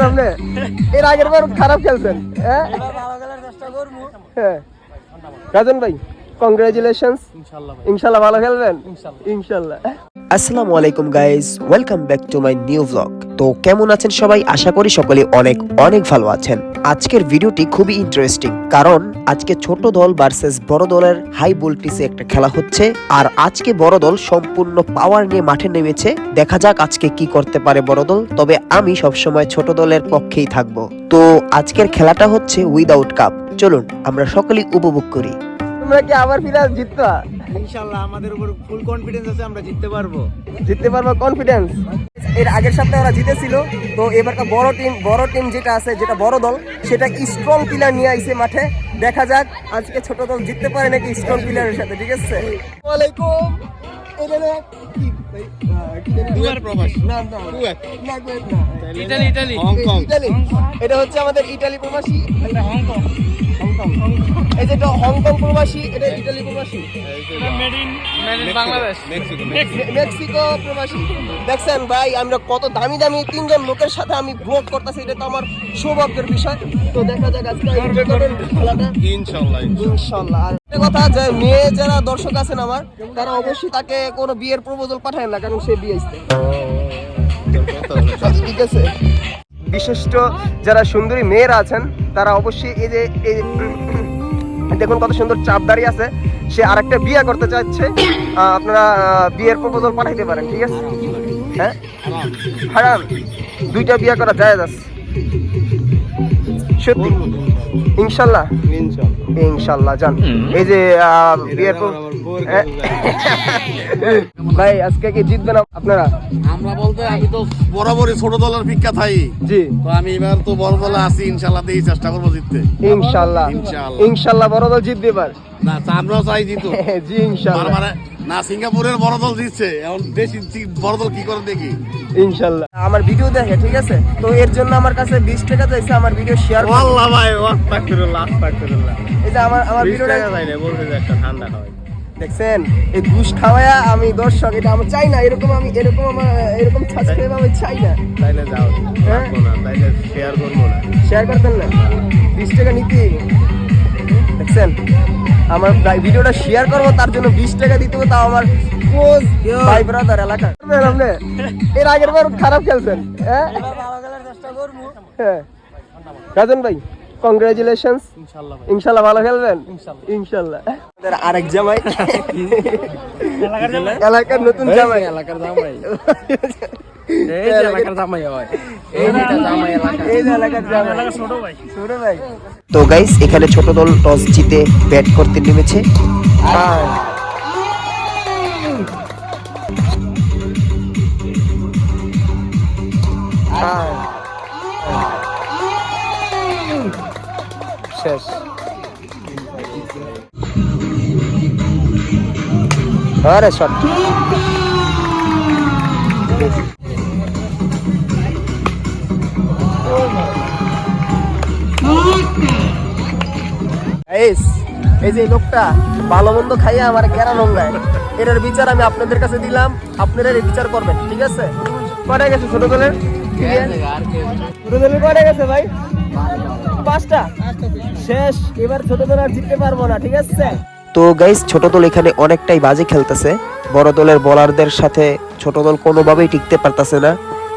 আপনি? এর আগের বার খারাপ খেলছেন হ্যাঁ? হ্যাঁ। রাজন ভাই কংগ্রাচুলেশনস ইনশাল্লাহ ভালো খেলবেন? ইনশাল্লাহ আসসালামু আলাইকুম guys welcome back to my new blog তো কেমন আছেন সবাই? আশা করি সকলে অনেক অনেক ভালো আছেন। আজকের ভিডিওটি খুবই ইন্টারেস্টিং কারণ আজকে ছোট দল ভার্সেস বড় দলের হাই ভোল্টেজে একটা খেলা হচ্ছে আর আজকে বড় দল সম্পূর্ণ পাওয়ার নিয়ে মাঠে নেমেছে। দেখা যাক আজকে কি করতে পারে বড় দল তবে আমি সবসময় ছোট দলের পক্ষেই থাকব। তো আজকের খেলাটা হচ্ছে উইদাউট কাপ চলুন আমরা সকলেই উপভোগ করি। তোমরা কি আবার ফিরাল জিতবা ইনশাল্লাহ আমাদের উপর ফুল কনফিডেন্স আছে আমরা জিততে পারব। জিততে পারব কনফিডেন্স এর আগের সপ্তাহে ওরা জিতেছিল তো এবারকার বড় টিম বড় টিম যেটা আছে যেটা বড় দল সেটা স্ট্রং প্লেয়ার নিয়ে আইছে মাঠে। দেখা যাক আজকে ছোট দল জিততে পারে নাকি স্ট্রং প্লেয়ারের সাথে ঠিক আছে? ওয়ালাইকুম। এটা হচ্ছে আমাদের ইটালি প্রবাসী। এটা হংকং। হংকং এই যেটা হংকং প্রবাসী এটা ইটালি প্রবাসী মেক্সিকো প্রবাসী দেখছেন ভাই আমরা কত দামি দামি তিনজন লোকের সাথে আমি ব্লগ করতেছি এটা তো আমার সৌভাগ্যের বিষয় তো দেখা যাক আজকে খেলাটা ইনশাল্লাহ ইনশাল্লাহ আর একটা কথা যে মেয়ে যারা দর্শক আছেন আমার তারা অবশ্যই তাকে কোনো বিয়ের প্রপোজাল পাঠায় না কারণ সে বিয়ে ঠিক আছে বিশিষ্ট যারা সুন্দরী মেয়েরা আছেন, তারা অবশ্যই এই যে, এই দেখুন কত সুন্দর চাপ দাঁড়িয়ে আছে। সে আরেকটা বিয়ে করতে চাচ্ছে আপনারা বিয়ের প্রপোজাল পাঠাইতে পারেন, ঠিক আছে? হ্যাঁ? হারাম। দুইটা বিয়ে করা যায় সত্যি। ইনশাল্লাহ। ইনশাল্লাহ? জান। এই যে বিয়ের হ্যাঁ? ভাই আজকে কি জিতবেন আপনারা? আমরা বলতে আমি তো বরাবরই ছোট দলের ভিক্ষা থাই জি। তো আমি এবার তো বড় দলে আছি ইনশাল্লাহ দিয়ে চেষ্টা করব জিততে। ইনশাল্লাহ। ইনশাল্লাহ। বড় দল জিতবে এবার। না আমরাও চাই জিতো জি ইনশাল্লাহ। মানে না সিঙ্গাপুরের বড় দল জিতছে। এখন দেশি বড় দল কি করে দেখি? ইনশাল্লাহ। আমার ভিডিও দেখে ঠিক আছে? তো এর জন্য আমার কাছে বিশ টাকা চাইছে আমার ভিডিও শেয়ার আল্লাহ ভাই আস্তাগফিরুল্লাহ। আস্তাগফিরুল্লাহ যে আমার আমার ভিডিওটা চাই না যে একটা ঠান্ডা খাওয়াই। দেখছেন এই ঘুষ খাওয়ায়া আমি দর্শক এটা আমি চাই না এরকম আমি এরকম আমার এরকম সাবস্ক্রাইব আমি চাই না। তাইলে যাও হ্যাঁ? রাখব না তাইলে শেয়ার করব না। শেয়ার করতেন না। বিশ টাকা নিতে দেখছেন? আমার ভিডিওটা শেয়ার করব তার জন্য বিশ টাকা দিতে হবে তাও আমার ভাই ব্রাদার এলাকা আপনি এর আগের বার খারাপ খেলছেন হ্যাঁ? হ্যাঁ। রাজন ভাই কংগ্রাচুলেশনস ইনশাল্লাহ ভালো খেলবেন? ইনশাল্লাহ। আরেক জামাই। এলাকার নতুন জামাই। এলাকার জামাই। এই যে এলাকার জামাই হয়। এই যে জামাই এলাকা। এই যে এলাকার জামাই। ছোট ভাই। ছোট ভাই। তো গাইস এখানে ছোট দল টস জিতে ব্যাট করতে নেমেছে। শেষ। আরে শট এই যে লোকটা ভালো মন্দ খাইয়ে আমার নোংরায়। এটার বিচার আমি আপনাদের কাছে দিলাম আপনারা এর বিচার করবেন ঠিক আছে? কয়টা গেছে ছোট দলের? ছোট দলের কয়টা গেছে ভাই? পাঁচটা? শেষ এবার ছোট দল আর জিততে পারব না ঠিক আছে? তো গাইস ছোট দল এখানে অনেকটাই বাজে খেলতেছে। বড় দলের বোলারদের সাথে ছোট দল কোনোভাবেই টিকতে পারতেছে না।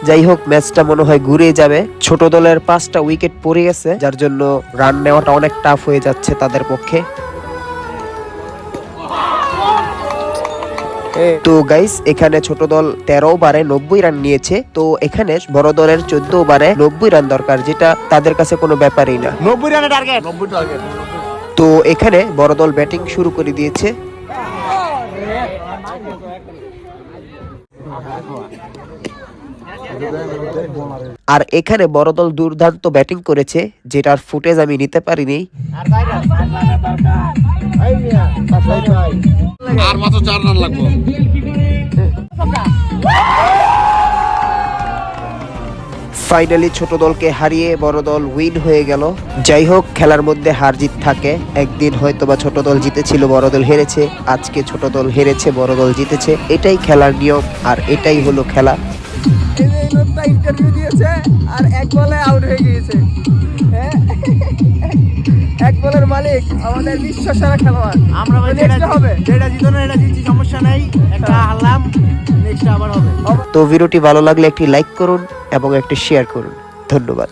যাই হোক ম্যাচটা মনে হয় ঘুরে যাবে। ছোট দলের পাঁচটা উইকেট পড়ে গেছে যার জন্য রান নেওয়াটা অনেক টাফ হয়ে যাচ্ছে তাদের পক্ষে। তো গাইস এখানে ছোট দল তেরো বারে নব্বই রান নিয়েছে। তো এখানে বড় দলের চোদ্দ বারে নব্বই রান দরকার যেটা তাদের কাছে কোনো ব্যাপারই না। নব্বই রানের টার্গেট তো এখানে বড় দল ব্যাটিং শুরু করে দিয়েছে। আর এখানে বড় দল দুর্দান্ত ব্যাটিং করেছে যেটার ফুটেজ আমি নিতে পারিনি। আর মাত্র চার রান লাগবো। ফাইনালি ছোট দলকে হারিয়ে বড় দল উইন হয়ে গেল। যাই হোক খেলার মধ্যে হার জিত থাকে। একদিন হয়তো বা ছোট দল জিতেছিল বড় দল হেরেছে। আজকে ছোট দল হেরেছে বড় দল জিতেছে। এটাই খেলার নিয়ম আর এটাই হলো খেলা। এই লোকটা ইন্টারভিউ দিয়েছে আর এক বলে আউট হয়ে গিয়েছে। হ্যাঁ? এক বলের মালিক আমাদের বিশ্ব সেরা খেলোয়াড় আমরা তো হবে। যেটা জিতো না এটা জিতছি সমস্যা নাই। একটা হারলাম নেক্সট আবার হবে। তো ভিডিওটি ভালো লাগলে একটি লাইক করুন এবং একটি শেয়ার করুন। ধন্যবাদ।